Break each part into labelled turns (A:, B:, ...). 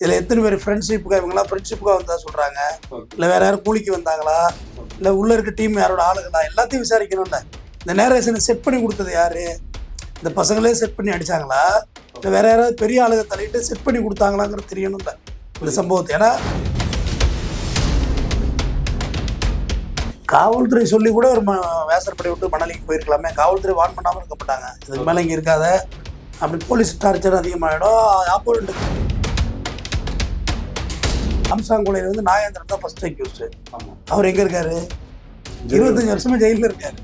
A: இதில் எத்தனை பேர் ஃப்ரெண்ட்ஷிப்புக்காக இவங்கெல்லாம் ஃப்ரெண்ட்ஷிப்புக்காக வந்தா சொல்கிறாங்க இல்லை வேற யாரும் கூலிக்கு வந்தாங்களா? இல்லை உள்ளே இருக்க டீம் யாரோட ஆளுங்களா? எல்லாத்தையும் விசாரிக்கணும்ல. இந்த நேரேஷனை செட் பண்ணி கொடுத்தது யாரு? இந்த பசங்களே செட் பண்ணி அடிச்சாங்களா? இல்லை வேற யாராவது பெரிய ஆளுங்க தள்ளிட்டு செட் பண்ணி கொடுத்தாங்களாங்கிறது தெரியணும்ல. இந்த சம்பவத்தை. ஏன்னா காவல்துறை சொல்லி கூட ஒரு வேசற்படை விட்டு மணலிக்கு போயிருக்கலாமே. காவல்துறை வான் பண்ணாமல் இருக்கப்பட்டாங்க. இதுக்கு மேலே இங்கே இருக்காத. அப்படி போலீஸ் டார்ச்சர் அதிகமாகிடும் ஆப்போனண்ட் அம்சாங்குளையில் வந்து நாகேந்திரன் தான் ஃபர்ஸ்ட் அக்யூஸ்டு அவர் எங்கே இருக்காரு? இருபத்தஞ்சு வருஷமா ஜெயிலில் இருக்காரு.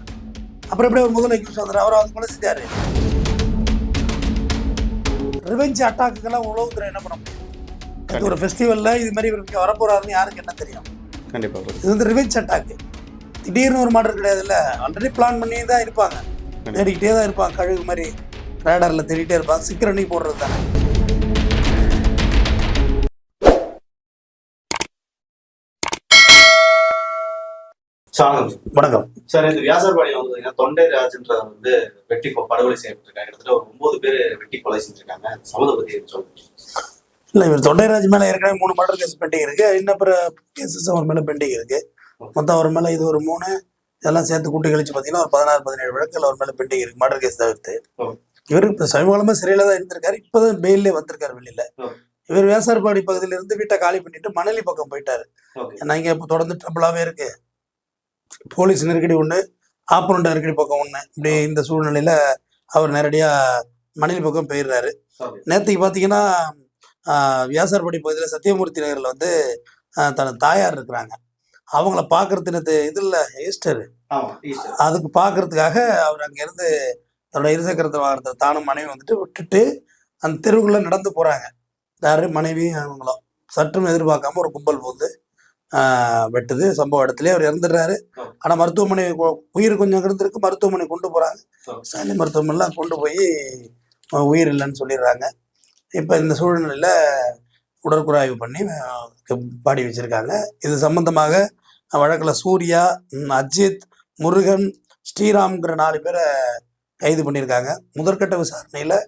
A: அப்புறம் எப்படி அவர் முதல் அக்யூஸ் வந்தார். அவர் வந்து கொலை செஞ்சாரு. ரிவெஞ்ச் அட்டாக்குக்கெல்லாம் உளவுத்துறை என்ன பண்ண முடியும்? இது ஒரு ஃபெஸ்டிவலில் இது மாதிரி இவருக்கு வரப்போறாருன்னு யாருக்கு என்ன தெரியும்?
B: கண்டிப்பா bro.
A: இது வந்து ரிவெஞ்ச் அட்டாக்கு திடீர்னு ஒரு மாடல் கிடையாதுல்ல? ஆல்ரெடி பிளான் பண்ணி தான் இருப்பாங்க தேடிக்கிட்டே தான் இருப்பாங்க கழுகு மாதிரி ரேடரில் தேடிட்டே இருப்பாங்க சிக்கர் அணி போடுறது தானே. வணக்கம்.
B: சார் இந்த வியாசர்பாடியில் வந்து பார்த்தீங்கன்னா தொண்டை ராஜ்ன்றவர் வந்து வெட்டி படுகொலை செய்யப்பட்டிருக்காங்க. கிட்டத்தட்ட ஒரு ஒன்பது பேர் வெட்டி கொலை செஞ்சிருக்காங்க. சம்மந்த பத்தி சொல்லுங்க.
A: இல்லை இவர் தொண்டைராஜ் மேலே ஏற்கனவே மூணு மர்டர் கேஸ் பெண்டிங் இருக்கு. இன்னும் பிற கேசஸ் அவர் மேலே பெண்டிங் இருக்கு. மொத்தம் அவர் மேலே இது ஒரு மூணு இதெல்லாம் சேர்த்து கூட்டி கழிச்சு பார்த்தீங்கன்னா ஒரு பதினாறு பதினேழு வழக்குகள் அவர் மேலே பெண்டிங் இருக்கு மர்டர் கேஸ் தவிர்த்து. இவர் இப்போ சமீபகாலமாக சிறையில் தான் இருந்திருக்காரு. இப்போதான் பெயிலே வந்திருக்காரு வெளியில். இவர் வேசார்பாடி பகுதியில இருந்து வீட்டை காலி பண்ணிட்டு மணலி பக்கம் போயிட்டாரு. ஏன்னா இங்கே இப்போ தொடர்ந்து ட்ரபிளாகவே இருக்கு. போலீஸ் நெருக்கடி ஒன்று ஆப்பனண்ட் நெருக்கடி பக்கம் ஒன்று இப்படி இந்த சூழ்நிலையில் அவர் நேரடியாக மணலி பக்கம் போயிடுறாரு. நேற்றுக்கு பார்த்தீங்கன்னா வியாசார்பாடி பகுதியில் சத்தியமூர்த்தி நகரில் வந்து தனது தாயார் இருக்கிறாங்க. அவங்கள பார்க்கறது நேற்று இது இல்லை ஈஸ்டர் அதுக்கு பார்க்கறதுக்காக அவர் அங்கேருந்து தன்னோட இருசக்கரத்தை வாகனத்தை தானும் மனைவி வந்துட்டு விட்டுட்டு அந்த தெருவுக்குள்ளே நடந்து போகிறாங்க யாரு? மனைவி அவங்களும் சற்றும் எதிர்பார்க்காம ஒரு கும்பல் ஆஹ், வெட்டுது. சம்பவ இடத்துலயே அவர் இறந்துடுறாரு.
B: ஓ.
A: ஆனால் மருத்துவமனை உயிர் கொஞ்சம் இருந்திருக்கு மருத்துவமனை கொண்டு போகிறாங்க
B: ஓ.
A: சாலி மருத்துவமனைலாம் கொண்டு போய் உயிர் இல்லைன்னு சொல்லிடுறாங்க. இப்போ இந்த சூழ்நிலையில் உடற்குறாய்வு பண்ணி பாடி வச்சுருக்காங்க. இது சம்பந்தமாக வழக்கில் சூர்யா அஜித் முருகன் ஸ்ரீராம்ங்கிற நாலு பேரை கைது பண்ணியிருக்காங்க. முதற்கட்ட விசாரணையில்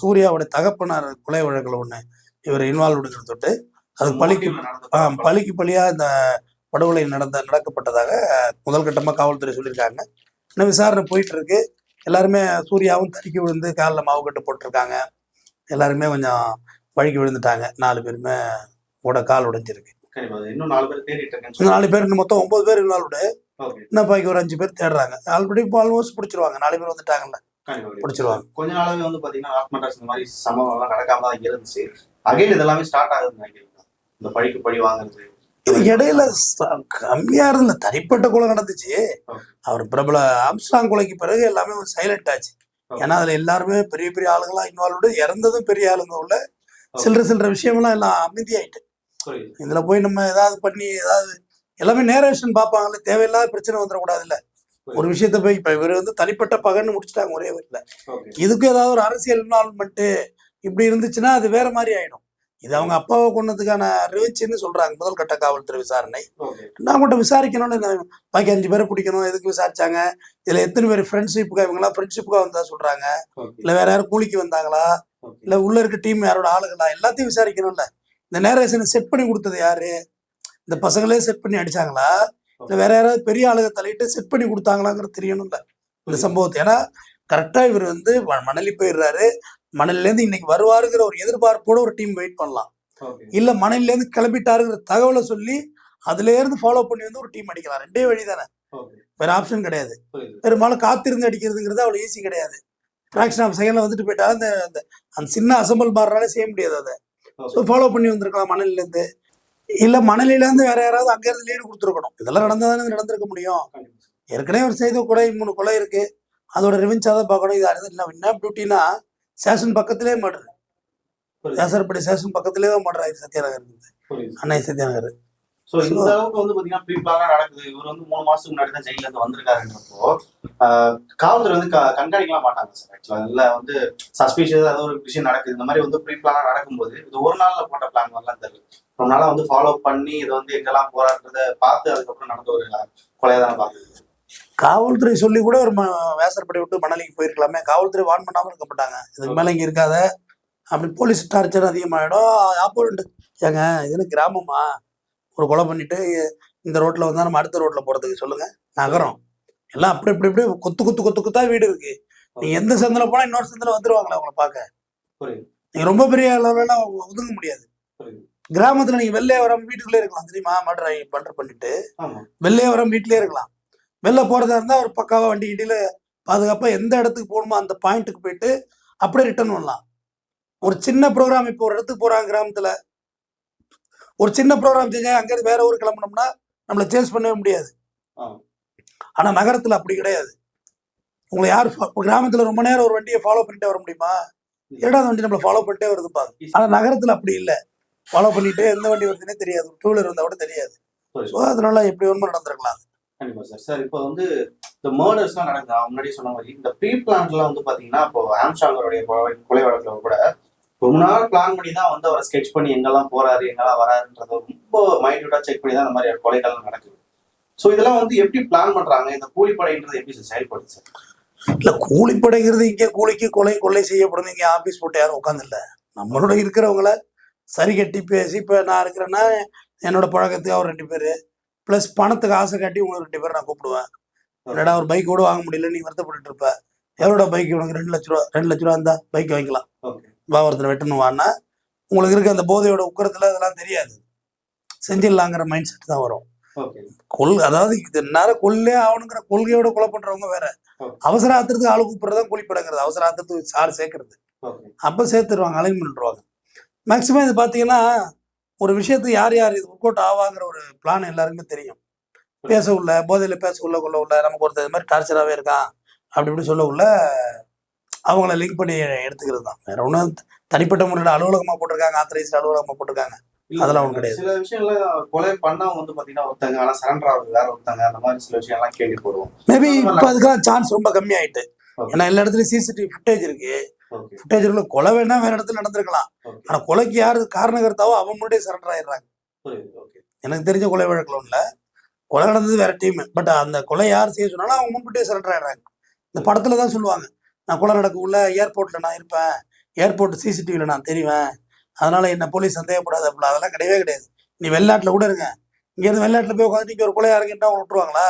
A: சூர்யாவோட தகப்பனார் கொலை வழக்கில் ஒன்று இவர் இன்வால்வ்டுங்கிற தொட்டு அதுக்கு பழிக்கு பழிக்கு பழியாக இந்த படுகொலை நடந்த நடக்கப்பட்டதாக முதல் கட்டமாக காவல்துறை சொல்லியிருக்காங்க. இன்னும் விசாரணை போயிட்டு இருக்கு எல்லாருமே சூர்யாவும் தறிக்கி விழுந்து காலில் மாவு கட்டு போட்டிருக்காங்க. எல்லாருமே கொஞ்சம் வழுக்கி விழுந்துட்டாங்க. நாலு பேருமே கூட கால் உடைஞ்சிருக்கு.
B: இன்னும் நாலு பேர் தேடிட்டு
A: நாலு பேர் இன்னும் மொத்தம் ஒன்பது பேர்
B: ஓகே.
A: இன்னும் பாக்கி ஒரு அஞ்சு பேர் தேடுறாங்க. ஆல்ரெடி இப்போ ஆல்மோஸ்ட் பிடிச்சிருவாங்க. நாலு பேர் வந்துட்டாங்கல்ல. பிடிச்சிருவாங்க.
B: கொஞ்ச நாளாவே வந்து பாத்தீங்கன்னா ஆத்மடாஸ் இந்த மாதிரி சம்பவம் எல்லாம் நடக்காம தான் இருந்துச்சு. அகைன் இதெல்லாமே ஸ்டார்ட் ஆகுதுன்னு நினைக்கிறேன். இந்த பழிக்கு பழி வாங்குறது.
A: இது இடையில கம்மியா இருந்தல தனிப்பட்ட கொலை நடந்துச்சு. அவர் பிரபல ஆம்ஸ்டாங் கொலைக்கு பிறகு எல்லாமே சைலண்ட் ஆச்சு. ஏன்னா அதுல எல்லாருமே பெரிய பெரிய ஆளுங்களா இன்வால்வ்டு இறந்ததும் பெரிய ஆளுங்க உள்ள சில்லற சில்லற விஷயமெல்லாம் எல்லாம் அமைதியாயிட்டு. இதுல போய் நம்ம ஏதாவது பண்ணி ஏதாவது எல்லாமே நேரேஷன் பார்ப்பாங்கல்ல தேவையில்லாத பிரச்சனை வந்துடக்கூடாதுல்ல. ஒரு விஷயத்த போய் இப்ப இவர் வந்து தனிப்பட்ட பகன்னு முடிச்சிட்டாங்க ஒரே வீட்டுல இதுக்கு ஏதாவது ஒரு அரசியல் இன்வால்மெண்ட் இப்படி இருந்துச்சுன்னா அது வேற மாதிரி ஆயிடும். இது அவங்க அப்பாவை கொண்டதுக்கான ரிவெஞ்சுன்னு சொல்றாங்க. முதல் கட்ட காவல்துறை விசாரணை. நான் மட்டும் விசாரிக்கணும்னு பாக்கி அஞ்சு பேரை பிடிக்கணும் எதுக்கு விசாரிச்சாங்க? இதுல எத்தனை பேர் ஃப்ரெண்ட்ஷிப்புக்காக இவங்கெல்லாம் ஃப்ரெண்ட்ஷிப்புக்காக வந்தா சொல்றாங்க. இல்ல வேற யாரும் கூலிக்கு வந்தாங்களா? இல்ல உள்ள இருக்க டீம் யாரோட ஆளுங்களா எல்லாத்தையும் விசாரிக்கணும்ல. இந்த நேரேஷனை செட் பண்ணி கொடுத்தது யாரு? இந்த பசங்களே செட் பண்ணி அடிச்சாங்களா? இல்ல வேற யாராவது பெரிய ஆளுங்க தள்ளிட்டு செட் பண்ணி கொடுத்தாங்களாங்கிறது தெரியணும்ல. இந்த சம்பவத்தை. ஏன்னா கரெக்டா இவர் வந்து மணலி போயிடுறாரு. மணல்ல இருந்து இன்னைக்கு வருவாருங்கிற ஒரு எதிர்பார்ப்போட ஒரு டீம் வெயிட் பண்ணலாம். இல்ல மணல்ல இருந்து கிளம்பிட்டாருங்கிற தகவலை சொல்லி அதுல இருந்து ஃபாலோ பண்ணி வந்து ஒரு டீம் அடிக்கலாம். ரெண்டே வழி தானே. வேற ஆப்ஷன் கிடையாது. பெரும்பாலும் காத்திருந்து அடிக்கிறதுங்கிறது அவ்வளவு ஈஸி கிடையாது. ஃபிராக்ஷன் ஆஃப் செகண்ட்ல வந்துட்டு போயிட்டா அந்த அந்த- சின்ன அசம்பிள் மாறுறாலே செய்ய முடியாது அதை. ஸோ ஃபாலோ பண்ணி வந்திருக்கலாம் மணலில இருந்து இல்ல மணலில இருந்து வேற யாராவது அங்க இருந்து லீடு கொடுத்துருக்கணும். இதெல்லாம் நடந்தாதானே இது நடந்திருக்க முடியும். ஏற்கனவே ஒரு செய்த கொலை மூணு கொலை இருக்கு. அதோட ரிவெஞ்சாக தான் பார்க்கணும். இது இல்லை என்ன டியூட்டினா ஸ்டேஷன் பக்கத்திலே
B: புரியுது.
A: தேசப்படி ஸ்டேஷன் பக்கத்திலே தான் ஆயிடுச்சு சத்யநகர் இருக்குது அன்னை சத்யநகர்
B: சோ இந்த அளவுக்கு வந்து பாத்தீங்கன்னா ப்ரீ பிளானா நடக்குது. இவர் வந்து மூணு மாசத்துக்கு முன்னாடி தான் ஜெயில இருந்து வந்திருக்காருன்றப்போ காவல்துறை வந்து கண்காணிக்கலாம் மாட்டாங்க சார் ஆக்சுவலா இல்ல வந்து சஸ்பீஷியஸ் ஏதோ ஒரு விஷயம் நடக்குது. இந்த மாதிரி வந்து ப்ரீ பிளானா நடக்கும்போது இது ஒரு நாள்ல போட்ட பிளான் மாதிரிலாம் தெரியல. ரொம்ப வந்து ஃபாலோ பண்ணி இதை வந்து எங்கெல்லாம் போராடுறத பார்த்து அதுக்கப்புறம் நடந்த ஒரு கொலையை தான்
A: காவல்துறை சொல்லி கூட ஒரு ம- வேசற்படை விட்டு மணலிக்கு போயிருக்கலாமே. காவல்துறை வான் பண்ணாமல் இருக்க மாட்டாங்க. இதுக்கு மேலே இங்கே இருக்காத. அப்படி போலீஸ் டார்ச்சர் அதிகமாகிடும் ஆப்போனண்ட் ஏங்க இது கிராமமா? ஒரு கொலை பண்ணிட்டு இந்த ரோட்டில் வந்தால் நம்ம அடுத்த ரோட்டில் போகிறதுக்கு சொல்லுங்கள் நகரம். எல்லாம் அப்படி இப்படி இப்படி கொத்து கொத்து கொத்து கொத்தா வீடு இருக்கு. நீங்க எந்த சந்தில் போனால் இன்னொரு சந்தில் வந்துருவாங்களா உங்களை பார்க்க.
B: புரியுது.
A: நீங்க ரொம்ப பெரிய அளவுலாம் ஒதுங்க முடியாது. கிராமத்துல நீங்க வெளிலே வராம வீட்டுக்குள்ளே இருக்கலாம். தெரியுமா? மர்டர் பண்ற பண்ணிட்டு வெளிலே வராம வீட்டிலே இருக்கலாம். வெளில போறதா இருந்தா ஒரு பக்காவா வண்டி கிட்டியில பாதுகாப்பா எந்த இடத்துக்கு போகணுமோ அந்த பாயிண்ட்டுக்கு போயிட்டு அப்படியே ரிட்டர்ன் பண்ணலாம் ஒரு சின்ன ப்ரோக்ராம் இப்போ ஒரு இடத்துக்கு போறாங்க கிராமத்துல. ஒரு சின்ன ப்ரோக்ராம் செஞ்சா அங்கேருந்து வேற ஊர் கிளம்புனோம்னா நம்மளை சேஸ் பண்ணவே முடியாது.
B: ஆ.
A: ஆனா நகரத்துல அப்படி கிடையாது. உங்களை யார் கிராமத்துல ரொம்ப நேரம் ஒரு வண்டியை ஃபாலோ பண்ணிட்டே வர முடியுமா? ஏடா வண்டி நம்மளை ஃபாலோ பண்ணிட்டே வருதுப்பா? ஆனா நகரத்துல அப்படி இல்லை. ஃபாலோ பண்ணிட்டு எந்த வண்டி வருதுன்னே தெரியாது. டூ வீலர் இருந்தா கூட தெரியாது. ஸோ அதனால எப்படி வேணுமோ நடந்திருக்கலாம்.
B: இருக்கும் சார் சார் இப்போ வந்து இந்த மர்டர்ஸ்லாம் நடக்குது? நான் முன்னாடி சொன்ன மாதிரி இந்த ப்ரீ பிளான்லாம் வந்து பார்த்தீங்கன்னா இப்போ ஆம்ஸ்டாங்கருடைய கொலை கொலை கூட ரொம்ப நாள் பிளான் பண்ணி தான் வந்து அவரை ஸ்கெச் பண்ணி எங்கெல்லாம் போறாரு எங்கெல்லாம் வராருன்றத ரொம்ப மைன்யூட்டா செக் பண்ணி தான் இந்த மாதிரி கொலைகள்லாம் நடக்குது. ஸோ இதெல்லாம் வந்து எப்படி பிளான் பண்றாங்க? இந்த கூலிப்படைன்றது எப்படி சார் செயல்படுது சார்
A: இல்லை கூலிப்படைங்கிறது இங்கே கூலிக்கு கொலை கொள்ளை செய்யப்படும் இங்கே ஆஃபீஸ் போட்டு யாரும் உட்காந்துல்ல நம்மளோட இருக்கிறவங்கள சரி கட்டி பேசி இப்போ நான் இருக்கிறேன்னா என்னோட பழக்கத்துக்கு அவர் ரெண்டு பேர். ப்ளஸ் பணத்துக்கு ஆசை காட்டி உங்களுக்கு ரெண்டு பேர் நான் கூப்பிடுவேன். என்னடா ஒரு பைக் கூட வாங்க முடியல நீ வருத்தப்பட்டுட்டு இருப்ப எவ்வளோட பைக் உனக்கு ரெண்டு லட்ச ரூபா ரெண்டு லட்ச ரூபா இருந்தா பைக் வாங்கிக்கலாம். வா ஒருத்தர் வெட்டணும் வான்னா. உங்களுக்கு இருக்க அந்த போதையோட உக்கரத்துல அதெல்லாம் தெரியாது. செஞ்சிடலாங்கிற மைண்ட் செட் தான் வரும். கொள் அதாவது நேரம் கொல்லே ஆகணுங்கிற கொள்கையோட கொலை பண்றவங்க வேற. அவசர ஆத்திரத்துக்கு ஆளு கூப்பிடுறதா கூலிப்படங்கிறது. அவசர ஆத்திரத்துக்கு ஆள் சேர்க்கறது. அப்போ சேர்த்துருவாங்க அலைன் பண்ணிடுவாங்க மேக்சிமம் இது பார்த்தீங்கன்னா ஒரு விஷயத்துக்கு யார் யார் இது ஒர்க் அவுட் ஆவாங்கிற ஒரு பிளான் எல்லாருக்குமே தெரியும். பேச உள்ள போதையில் பேச உள்ள கொள்ள உள்ள நமக்கு ஒருத்தர் இது மாதிரி டார்ச்சராகவே இருக்கான் அப்படி இப்படி சொல்ல உள்ள அவங்கள லிங்க் பண்ணி எடுத்துக்கிறது தான். வேற ஒன்றும் தனிப்பட்ட முறையில் அலுவலகமாக போட்டிருக்காங்க ஆத்தரைஸ்ட் அலுவலகமாக போட்டிருக்காங்க. அதெல்லாம் ஒண்ணும் கிடையாது.
B: சில விஷயங்கள கொலை பண்ணவங்க வந்து பாத்தீங்கன்னா ஒருத்தங்க ஆனா சரண்டர் ஆகுது வேற ஒருத்தங்க அந்த மாதிரி சில விஷயம் எல்லாம் கேள்விப்படுவோம்
A: மேபி இப்போ அதுக்கெல்லாம் சான்ஸ் ரொம்ப கம்மியாயிட்டு.
B: Okay.
A: ஏன்னா எல்லா இடத்துலையும் சிசிடிவி ஃபுட்டேஜ் இருக்கு.
B: ஓகே
A: ஃபுட்டேஜ் உள்ள கொலை வேணா வேற இடத்துல நடந்திருக்கலாம். ஆனா கொலைக்கு யாரு காரணகர்த்தாவோ அவன் முன்னாடியே சரண்டர் ஆயிடுறாங்க. எனக்கு தெரிஞ்ச கொலை வழக்கில் இல்ல கொலை நடந்தது வேற டீம் பட் அந்த கொலை யார் செய்ய சொன்னாலும் அவங்க முன்கூட்டியே சரண்டர் ஆயிடுறாங்க. இந்த படத்துல தான் சொல்லுவாங்க. நான் கொலை நடக்க உள்ள ஏர்போர்ட்ல நான் இருப்பேன். ஏர்போர்ட் சிசிடிவில நான் தெரிவேன். அதனால என்ன போலீஸ் சந்தேகப்படாது அப்படிலாம் அதெல்லாம் கிடையவே கிடையாது. நீ வெளிநாட்டுல கூட இருங்க. இங்க இருந்து வெளிநாட்டுல போய் உட்காந்து இங்க ஒரு கொலையா இருக்கிட்டா அவங்க விட்டுருவாங்களா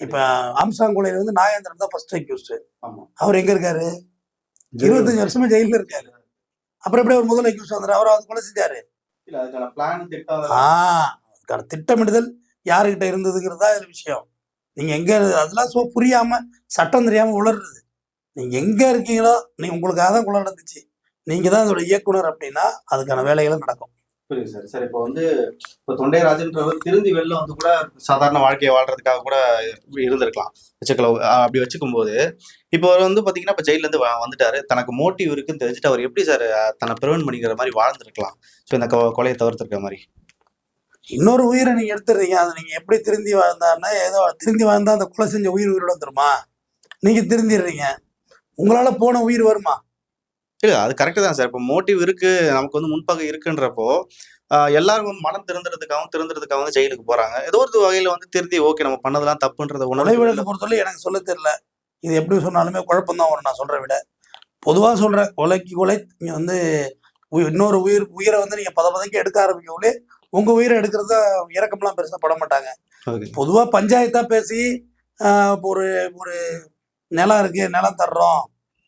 A: இப்ப ஆம்சாங் கொலையில வந்து நாகேந்திரன் தான் ஃபர்ஸ்ட் அக்யூஸ்ட் அவர் எங்க இருக்காரு? இருபத்தஞ்சு வருஷமா ஜெயில இருக்காரு. அப்புறம் எப்படி அவர் முதல் அக்யூஸ்ட் வந்தாரு? அவர் அவர் கொலை செஞ்சாரு.
B: இல்ல அதுக்கான பிளான் திட்டம்
A: ஆ அதுக்கான திட்டமிடுதல் யாருக்கிட்ட இருந்ததுங்கிறது தான் இதுல விஷயம். நீங்க எங்க அதெல்லாம் சோ புரியாம சட்டம் தெரியாம உளறுறது நீங்க எங்க இருக்கீங்களோ நீ உங்களுக்காக தான் கொலை நடந்துச்சு. நீங்க தான் அதோட இயக்குனர் அப்படின்னா அதுக்கான வேலைகளும் நடக்கும்.
B: புரியுது சார். சார் இப்போ வந்து இப்போ தொண்டைராஜன்றவர் திருந்தி வெளில வந்து கூட சாதாரண வாழ்க்கையை வாழ்றதுக்காக கூட இருந்திருக்கலாம். வச்சுக்கலாம் அப்படி வச்சுக்கும் போது இப்போ அவர் வந்து பார்த்தீங்கன்னா இப்போ ஜெயிலேருந்து வ- வந்துட்டாரு. தனக்கு மோட்டிவ் இருக்குன்னு தெரிஞ்சுட்டு அவர் எப்படி சார் தன்னை ப்ரிவென்ட் பண்ணிக்கிற மாதிரி வாழ்ந்திருக்கலாம்? ஸோ இந்த கொ- கொலையை தவிர்த்துருக்க மாதிரி.
A: இன்னொரு உயிரை நீங்க எடுத்துடுறீங்க. அதை நீங்க எப்படி திருந்தி வாழ்ந்தாருன்னா ஏதோ திருந்தி வாழ்ந்தா அந்த கொலை செஞ்ச உயிர் உயிரோட வந்துருமா? நீங்க திருந்திடுறீங்க. உங்களால போன உயிர் வருமா?
B: இல்ல அது கரெக்டு தான் சார் இப்போ மோட்டிவ் இருக்கு நமக்கு வந்து முன்பகை இருக்குன்றப்போ வந்து மனம் திறந்துறதுக்காகவும் திறந்துறதுக்காக வந்து ஜெயிலுக்கு போறாங்க. ஏதோ ஒரு வகையில வந்து திருந்தி ஓகே நம்ம பண்ணதெல்லாம் தப்புன்றத உணர்வு
A: வழக்கு பொறுத்தவரை எனக்கு சொல்ல தெரியல. இது எப்படி சொன்னாலுமே குழப்பம் தான் வரும் நான் சொல்ற விட. பொதுவாக சொல்றேன் கொலைக்கு கொலை நீங்க வந்து இன்னொரு உயிர் உயிரை வந்து நீங்க பத பதக்கி எடுக்க ஆரம்பிக்கவுலே உங்க உயிரை எடுக்கிறத இறக்கம்லாம் பெருசா பட மாட்டாங்க.
B: ஓகே.
A: பொதுவா பஞ்சாயத்தா பேசி ஒரு ஒரு நிலம் இருக்கு நிலம் தர்றோம்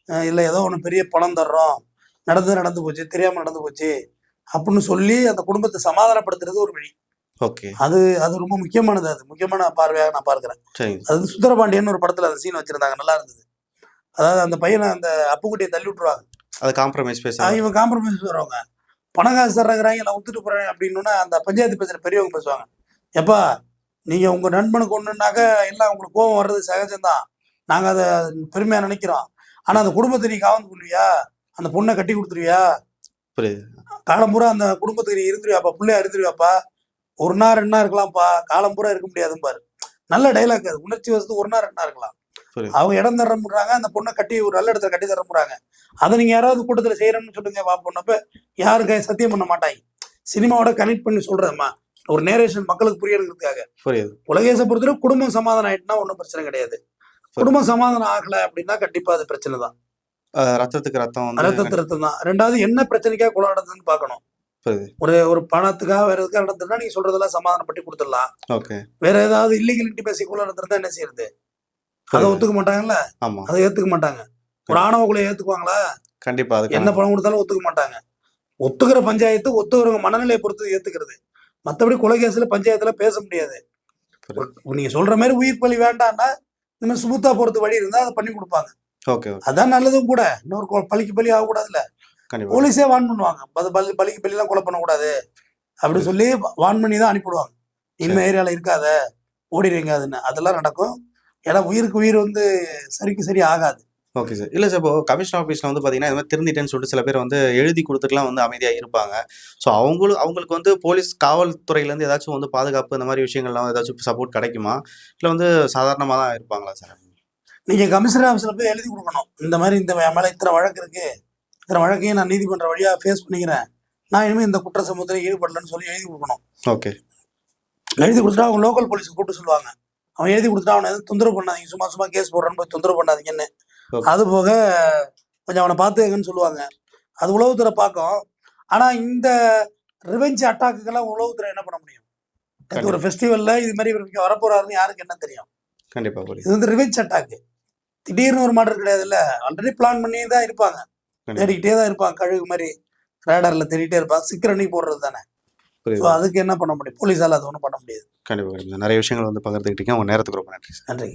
A: இல்ல ஏதோ ஒன்று பெரிய பணம் தர்றோம். நடந்து நடந்து போச்சு தெரியாம நடந்து போச்சு அப்படின்னு சொல்லி அந்த குடும்பத்தை சமாதானப்படுத்துறது ஒரு வழி.
B: ஓகே.
A: அது அது ரொம்ப முக்கியமானது அது. முக்கியமான பார்வையாக நான் பார்க்கிறேன். அது சுந்தரபாண்டியன் ஒரு படத்துல அந்த சீன் வச்சிருந்தாங்க. நல்லா இருந்தது. அதாவது அந்த பையனை அந்த அப்புக்குட்டியை தள்ளி விட்டுருவாங்க.
B: அது காம்ப்ரமைஸ் பேச
A: இவன் காம்ப்ரமைஸ் வருவாங்க பணம் காசு தர்றாங்கிறாங்க நான் விட்டுட்டு போறேன் அப்படின்னா அந்த பஞ்சாயத்து பேசுற பெரியவங்க பேசுவாங்க. எப்பா நீங்க உங்க நண்பனுக்கு ஒண்ணுனாக்க எல்லாம் உங்களுக்கு கோபம் வர்றது சகஜம்தான். நாங்க அதை பெருமையா நினைக்கிறோம். ஆனா அந்த குடும்பத்தை நீ காவந்து பண்ணுவியா அந்த பொண்ணை கட்டி கொடுத்துருவியா?
B: புரியுது.
A: காலம் பூரா அந்த குடும்பத்துக்கு நீ இருந்துருவியாப்பா பிள்ளையா இருந்துருவியாப்பா? ஒரு நாள் ரெண்டு நாள் இருக்கலாம்ப்பா. காலம் பூரா இருக்க முடியாதுன்னு பாரு. நல்ல டைலாக் அது. உணர்ச்சி வசத்து ஒரு நாள் ரெண்டு நாள் இருக்கலாம். அவங்க இடம் தர முறாங்க அந்த பொண்ணை கட்டி ஒரு நல்ல இடத்துல கட்டி தர முறாங்க அதை நீங்க யாராவது கூட்டத்துல செய்யறோம்னு சொல்லுங்க பொண்ணப்ப. யாருக்கு சத்தியம் பண்ண மாட்டாங்க. சினிமாவோட கனெக்ட் பண்ணி சொல்றேம்மா. ஒரு நேரேஷன் மக்களுக்கு புரியறதுக்காக.
B: புரியுது.
A: உலகேச பொறுத்தவரை குடும்பம் சமாதானம் ஆயிட்டுனா ஒன்றும் பிரச்சனை கிடையாது. குடும்பம் சமாதானம் ஆகல அப்படின்னா கண்டிப்பா அது பிரச்சனை தான்.
B: ரத்தத்துக்கு ரத்தம்
A: ரத்தத்து ரத்தம் தான். ரெண்டாவது என்ன பிரச்சனைக்காக கொலை நடந்ததுன்னு பார்க்கணும்.
B: புரியுது.
A: ஒரு ஒரு பணத்துக்காக வேற எதுக்காக நடந்ததுன்னா நீங்க சொல்றதெல்லாம் சமாதானப்பட்டு கொடுத்துடலாம்.
B: ஓகே.
A: வேற ஏதாவது இல்லீகல் இன்டிமேசி கொலை நடந்திருந்தா என்ன செய்யறது? அதை. ஒத்துக்க மாட்டாங்கல்ல? அதை ஏத்துக்க மாட்டாங்க. ஒரு ஆணவ கொலையை ஏத்துக்குவாங்களா?
B: கண்டிப்பா
A: என்ன பணம் கொடுத்தாலும் ஒத்துக்க மாட்டாங்க. ஒத்துக்கிற பஞ்சாயத்து ஒத்துக்கிறவங்க மனநிலையை பொறுத்து ஏத்துக்கிறது. மத்தபடி கொலை கேஸ்ல பஞ்சாயத்துல பேச முடியாது. நீங்க சொல்ற மாதிரி உயிர் பலி வேண்டாம்னா இந்த மாதிரி சுமுத்தா போறது வழி இருந்தா அதை பண்ணி கொடுப்பாங்க.
B: ஓகே
A: அதான் நல்லதும் கூட. இன்னொரு கொ- பலிக்கு பலி ஆகக்கூடாதுல்ல. போலீஸே வான் பண்ணுவாங்க. பலி பலிக்கு பலிலாம் கொலை பண்ணக்கூடாது. அப்படின்னு சொல்லி வான் பண்ணி தான் அனுப்பிடுவாங்க இனிமே ஏரியால இருக்காத ஓடிடுங்க அதுன்னு. அதெல்லாம் நடக்கும். ஏன்னா உயிருக்கு உயிர் வந்து சரிக்கு சரி ஆகாது.
B: ஓகே சார் இல்லை சார் இப்போ கமிஷன் ஆஃபீஸில் வந்து பார்த்தீங்கன்னா இது மாதிரி திருந்திட்டேன்னு சொல்லிட்டு சில பேர் வந்து எழுதி கொடுத்துட்டுலாம் வந்து அமைதியாக இருப்பாங்க. ஸோ அவங்களும் அவங்களுக்கு வந்து போலீஸ் காவல்துறையிலேருந்து ஏதாச்சும் வந்து பாதுகாப்பு இந்த மாதிரி விஷயங்கள்லாம் ஏதாச்சும் சப்போர்ட் கிடைக்குமா? இல்லை வந்து சாதாரணமாக தான் இருப்பாங்களா சார்
A: நீங்க கமிஷனர் ஆஃபீஸ்ல போய் எழுதி கொடுக்கணும். இந்த மாதிரி இந்த மேல இத்தனை வழக்கு இருக்கு. இத்தனை வழக்கையும் நான் நீதிமன்ற வழியா ஃபேஸ் பண்ணிக்கிறேன். நான் இனிமே இந்த குற்ற சமூகத்தில் ஈடுபடலன்னு சொல்லி எழுதி கொடுக்கணும்.
B: ஓகே
A: எழுதி கொடுத்துட்டா அவங்க லோக்கல் போலீஸ் கூப்பிட்டு சொல்லுவாங்க. அவன் எழுதி கொடுத்துட்டா அவனை எதுவும் தொந்தரவு பண்ணாதீங்க. சும்மா சும்மா கேஸ் போடுறேன்னு போய் தொந்தரவு பண்ணாதீங்கன்னு. அது போக கொஞ்சம் அவனை பார்த்துக்கங்கன்னு சொல்லுவாங்க. அது உளவுத்துறை பார்க்கும். ஆனா இந்த ரிவெஞ்ச் அட்டாக்குக்கெல்லாம் உளவுத்துறை என்ன பண்ண முடியும்? ஒரு ஃபெஸ்டிவல்ல இது மாதிரி இவர் இங்க வரப்போறாருன்னு யாருக்கு என்ன தெரியும்?
B: கண்டிப்பாக
A: இது வந்து ரிவெஞ்ச் அட்டாக்கு திடீர்னு ஒரு மாடல் கிடையாதுல்ல. ஆல்ரெடி பிளான் பண்ணி தான் இருப்பாங்க. தேடிக்கிட்டே தான் இருப்பாங்க கழுகு மாதிரி ரேடார்ல தேடிட்டே இருப்பாங்க அன்னைக்கு போடுறது தானே. ஸோ அதுக்கு என்ன பண்ண முடியும்? போலீஸால அது ஒன்றும் பண்ண முடியாது.
B: கண்டிப்பாக நிறைய விஷயங்கள் வந்து பகிர்ந்துக்கிட்டீங்க உங்கள் நேரத்துக்கு ரொம்ப நன்றி
A: நன்றி.